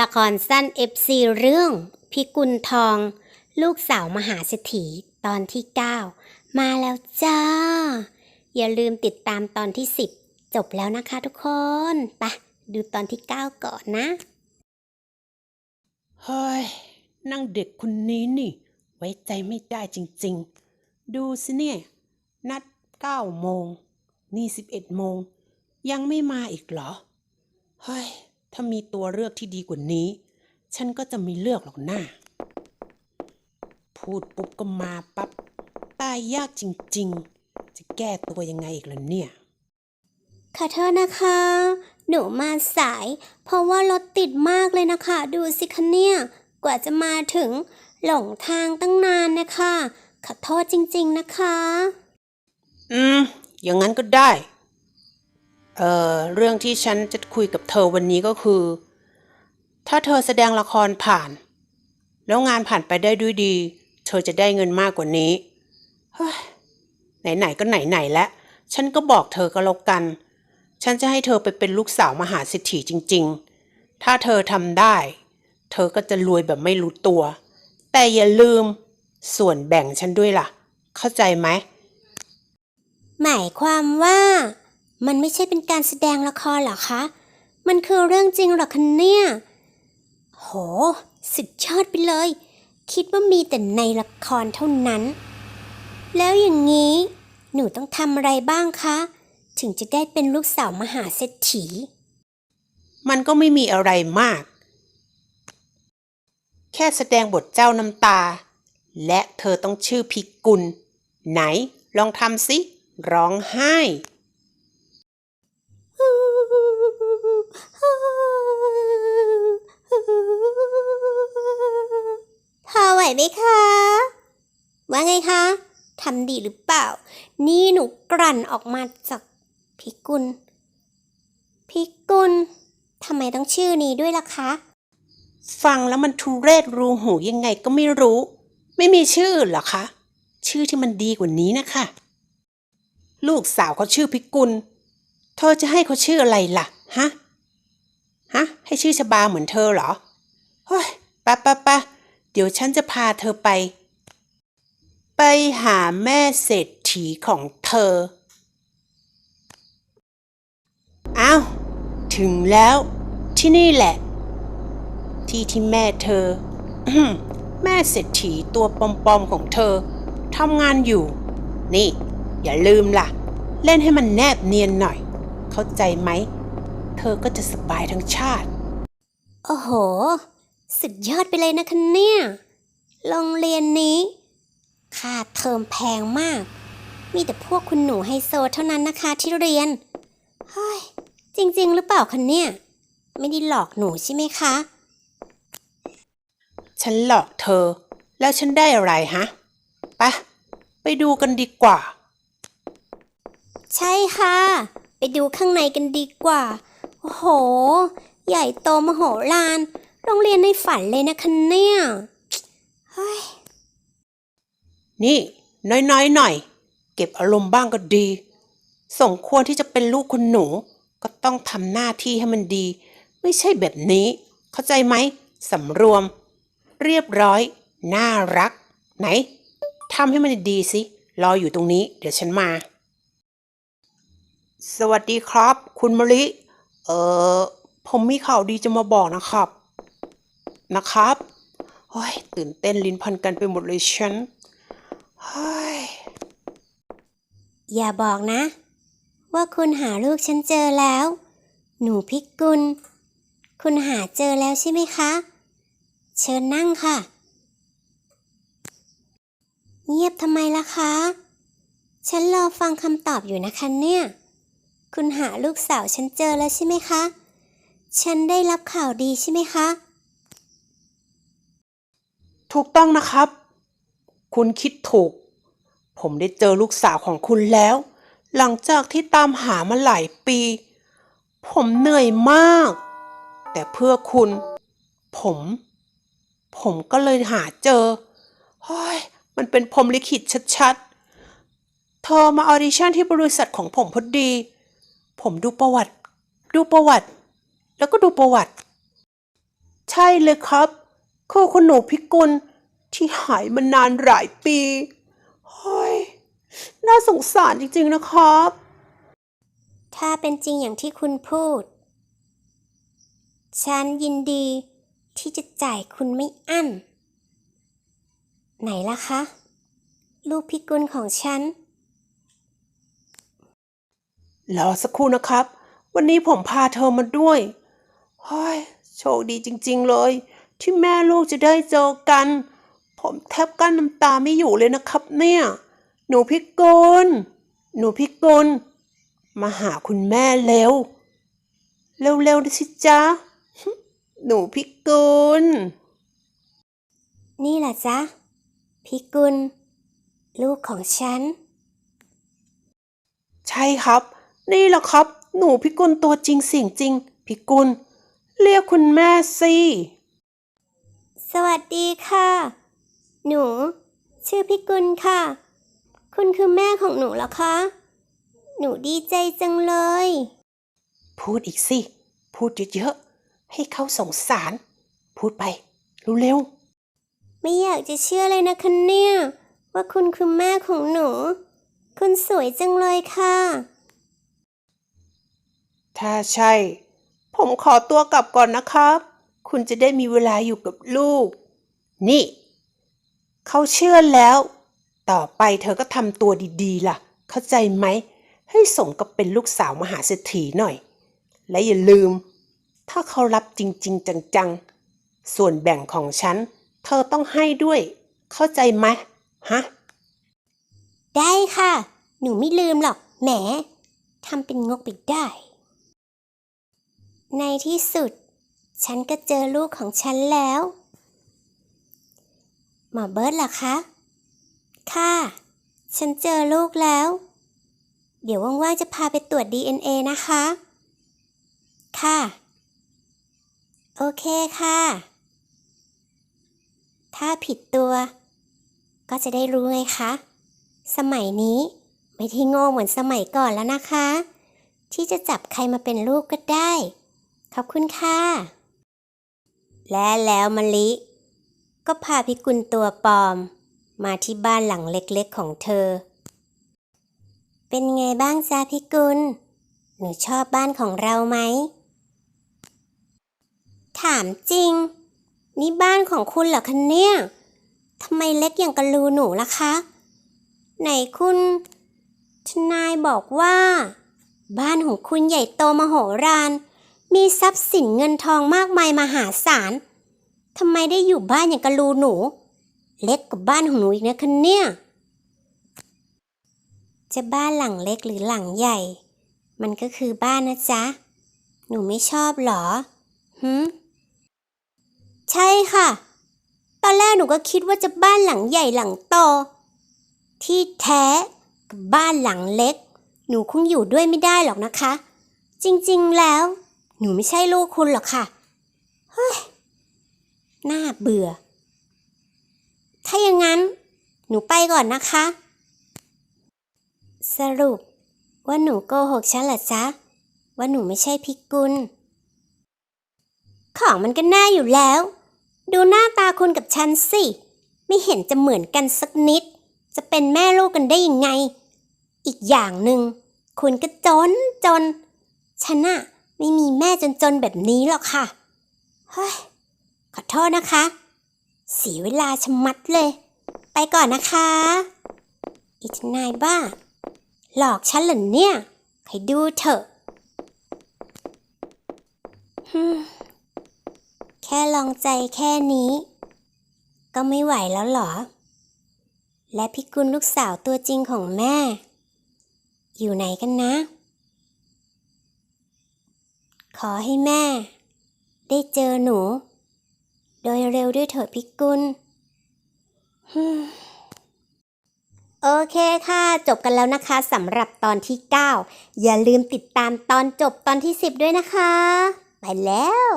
ละครสั้น FC เรื่อง พิกุลทอง ลูกสาวมหาเศรษฐีตอนที่ 9 มาแล้วจ้า อย่าลืมติดตามตอนที่ 10 จบแล้วนะคะทุกคนไปะดูตอนที่ 9 ก่อนนะ เฮ้ยนั่งเด็กคนนี้นี่ ไว้ใจไม่ได้จริงๆ ดูสิเนี่ย นัดเก้าโมง นี่สิบเอ็ดโมง ยังไม่มาอีกเหรอ เฮ้ย ถ้ามีตัวเลือกที่ดีกว่านี้ ฉันก็จะไม่เลือกหรอกนะพูดปุ๊บก็มาปับ๊บ ตายยากจริงๆ จะแก้ตัวยังไงอีกล่ะเนี่ย ขอโทษนะคะ หนูมาสาย เพราะว่ารถติดมากเลยนะคะ ดูสิคะเนี่ย กว่าจะมาถึงหลงทางตั้งนานนะคะ ขอโทษจริงๆนะคะ อืม อย่างนั้นก็ได้ เอ่อเรื่องที่ฉันจะคุยกับเธอวันนี้ก็คือ ถ้าเธอแสดงละครผ่าน แล้วงานผ่านไปได้ด้วยดี เธอจะได้เงินมากกว่านี้เฮ้ยไหนๆก็ไหนๆแล้วฉันก็บอกเธอก็แล้วกัน ฉันจะให้เธอไปเป็นลูกสาวมหาเศรษฐีจริง ๆ ถ้าเธอทำได้ เธอก็จะรวยแบบไม่รู้ตัว แต่อย่าลืมส่วนแบ่งฉันด้วยล่ะ เข้าใจไหมหมายความว่า มันไม่ใช่เป็นการแสดงละครหรอคะ มันคือเรื่องจริงหรอคะเนี่ย โห สุดยอดไปเลย คิดว่ามีแต่ในละครเท่านั้น แล้วอย่างนี้ หนูต้องทำอะไรบ้างคะ ถึงจะได้เป็นลูกสาวมหาเศรษฐี มันก็ไม่มีอะไรมาก แค่แสดงบทเจ้าน้ำตา และเธอต้องชื่อพิกุล ไหน ลองทำสิ ร้องไห้ พอไหวไหมคะ ว่าไงคะทำดีหรือเปล่า นี่หนูกลั่นออกมาจากพิกุล พิกุลทำไมต้องชื่อนี้ด้วยล่ะคะ ฟังแล้วมันทุเรศรูหูยังไงก็ไม่รู้ ไม่มีชื่อเหรอคะ ชื่อที่มันดีกว่านี้นะคะ ลูกสาวเขาชื่อพิกุล เธอจะให้เขาชื่ออะไรล่ะ ฮะ ฮะ ให้ชื่อชบาเหมือนเธอเหรอ เฮ้ยปะปะปะเดี๋ยวฉันจะพาเธอไป ไปหาแม่เศรษฐีของเธอ อ้าว ถึงแล้วที่นี่แหละ ที่ที่แม่เธอ แม่เศรษฐีตัวปอมๆของเธอทำงานอยู่ นี่ อย่าลืมล่ะ เล่นให้มันแนบเนียนหน่อย เข้าใจไหม เธอก็จะสบายทั้งชาติ โอ้โห สุดยอดไปเลยนะคะเนี่ย โรงเรียนนี้ ค่าเทอมแพงมาก มีแต่พวกคุณหนูไฮโซเท่านั้นนะคะที่เรียน เฮ้ย จริง ๆ หรือเปล่าคะเนี่ย ไม่ได้หลอกหนูใช่ไหมคะ ฉันหลอกเธอ แล้วฉันได้อะไรฮะไปะไปดูกันดีกว่า ใช่ค่ะ ไปดูข้างในกันดีกว่า โอ้โห ใหญ่โตมโหฬาร โรงเรียนในฝันเลยนะคะเนี่ยเฮ้ยนี่ น้อยๆหน่อย เก็บอารมณ์บ้างก็ดีสมควรที่จะเป็นลูกคุณหนู ก็ต้องทำหน้าที่ให้มันดี ไม่ใช่แบบนี้ เข้าใจไหมสำรวม เรียบร้อย น่ารัก ไหนทำให้มันดีสิ รออยู่ตรงนี้ เดี๋ยวฉันมา สวัสดีครับ คุณมะลิ เอ่อผมมีข่าวดีจะมาบอกนะครับ นะครับโอ้ยตื่นเต้นลิ้นพันกันไปหมดเลยฉันเฮ้ยอย่าบอกนะ ว่าคุณหาลูกฉันเจอแล้ว หนูพิกุล คุณหาเจอแล้วใช่ไหมคะ เชิญนั่งค่ะ เงียบทำไมล่ะคะ ฉันรอฟังคำตอบอยู่นะคะเนี่ย คุณหาลูกสาวฉันเจอแล้วใช่ไหมคะ ฉันได้รับข่าวดีใช่ไหมคะ ถูกต้องนะครับ คุณคิดถูก ผมได้เจอลูกสาวของคุณแล้ว หลังจากที่ตามหามาหลายปี ผมเหนื่อยมาก แต่เพื่อคุณ ผม ผมก็เลยหาเจอเฮ้ยมันเป็นพรมลิขิตชัดๆ เธอมาออดิชั่นที่บริษัทของผมพอดี ผมดูประวัติ ดูประวัติ แล้วก็ดูประวัติ ใช่เลยครับ คือคุณหนูพิกุลที่หายมานานหลายปีเฮ้ยน่าสงสารจริงๆนะครับ ถ้าเป็นจริงอย่างที่คุณพูด ฉันยินดีที่จะจ่ายคุณไม่อั้น ไหนล่ะคะ ลูกพิกุลของฉัน รอสักครู่นะครับ วันนี้ผมพาเธอมาด้วยเฮ้ยโชคดีจริง ๆ เลย ที่แม่ลูกจะได้เจอกัน ผมแทบกั้นน้ำตาไม่อยู่เลยนะครับ เนี่ย หนูพิกลหนูพิกลมาหาคุณแม่เร็ว เร็วๆดิสิจ๊ะ หนูพิกลนี่แหละจ๊ะ พิกุล ลูกของฉัน ใช่ครับ นี่แหละครับ หนูพิกุลตัวจริงเสียงจริง พิกุล เรียกคุณแม่สิ สวัสดีค่ะ หนู ชื่อพิกุลค่ะ คุณคือแม่ของหนูเหรอคะ หนูดีใจจังเลย พูดอีกสิ พูดเยอะๆ ให้เขาสงสาร พูดไป เร็วไม่อยากจะเชื่อเลยนะคะเนี่ย ว่าคุณคือแม่ของหนู คุณสวยจังเลยค่ะๆถ้าใช่ ผมขอตัวกลับก่อนนะครับ คุณจะได้มีเวลาอยู่กับลูก นี่ เขาเชื่อแล้ว ต่อไปเธอก็ทำตัวดีๆ ล่ะ เข้าใจไหม ให้สมกับเป็นลูกสาวมหาเศรษฐีหน่อย และอย่าลืม ถ้าเขารับจริง ๆ จัง ๆ ส่วนแบ่งของฉัน เธอต้องให้ด้วย เข้าใจไหมฮะ ได้ค่ะ หนูไม่ลืมหรอก แหมทำเป็นงกไปได้ ในที่สุด ฉันก็เจอลูกของฉันแล้ว หมอเบิร์ตล่ะคะ ค่ะ ฉันเจอลูกแล้ว เดี๋ยวว่างๆจะพาไปตรวจ DNA นะคะ ค่ะ โอเคค่ะ ถ้าผิดตัว ก็จะได้รู้ไงคะ สมัยนี้ไม่ที่โง่เหมือนสมัยก่อนแล้วนะคะ ที่จะจับใครมาเป็นลูกก็ได้ ขอบคุณค่ะ และแล้วมะลิ ก็พาพิกุลตัวปลอม มาที่บ้านหลังเล็กๆของเธอ เป็นไงบ้างจ๊ะพิกุล หนูชอบบ้านของเราไหม ถามจริง นี่บ้านของคุณเหรอคะเนี่ยทำไมเล็กอย่างกระรูหนูล่ะคะ ไหนคุณทนายบอกว่า บ้านของคุณใหญ่โตมโหฬาร มีทรัพย์สินเงินทองมากมายมหาศาลทำไมได้อยู่บ้านอย่างกะรูหนู เล็กกว่าบ้านของหนูอีกนะคะเนี่ย จะบ้านหลังเล็กหรือหลังใหญ่ มันก็คือบ้านนะจ๊ะ หนูไม่ชอบหรอหืมใช่ค่ะ ตอนแรกหนูก็คิดว่าจะบ้านหลังใหญ่หลังโต ที่แท้กับบ้านหลังเล็ก หนูคงอยู่ด้วยไม่ได้หรอกนะคะ จริงๆแล้ว หนูไม่ใช่ลูกคุณหรอกค่ะ เฮ้ย น่าเบื่อ ถ้าอย่างนั้น หนูไปก่อนนะคะ สรุป ว่าหนูโกหกฉันเหรอจ๊ะ ว่าหนูไม่ใช่พิกุล ของมันก็น่อยู่แล้ว ดูหน้าตาคุณกับฉันสิ ไม่เห็นจะเหมือนกันสักนิด จะเป็นแม่ลูกกันได้ยังไง อีกอย่างหนึ่งคุณก็จนจน ฉันอะ ไม่มีแม่จนจนแบบนี้หรอกค่ะ เฮ้ย ขอโทษนะคะ เสียเวลาชะมัดเลย ไปก่อนนะคะอีทนายบ้า หลอกฉันเหรอเนี่ย ใครดูเถอะฮึแค่ลองใจแค่นี้ ก็ไม่ไหวแล้วหรอ และพิกุลลูกสาวตัวจริงของแม่ อยู่ไหนกันนะ ขอให้แม่ ได้เจอหนู โดยเร็วด้วยเถิดพิกุลโอเคค่ะ จบกันแล้วนะคะสำหรับตอนที่ 9 อย่าลืมติดตามตอนจบตอนที่ 10 ด้วยนะคะ ไปแล้ว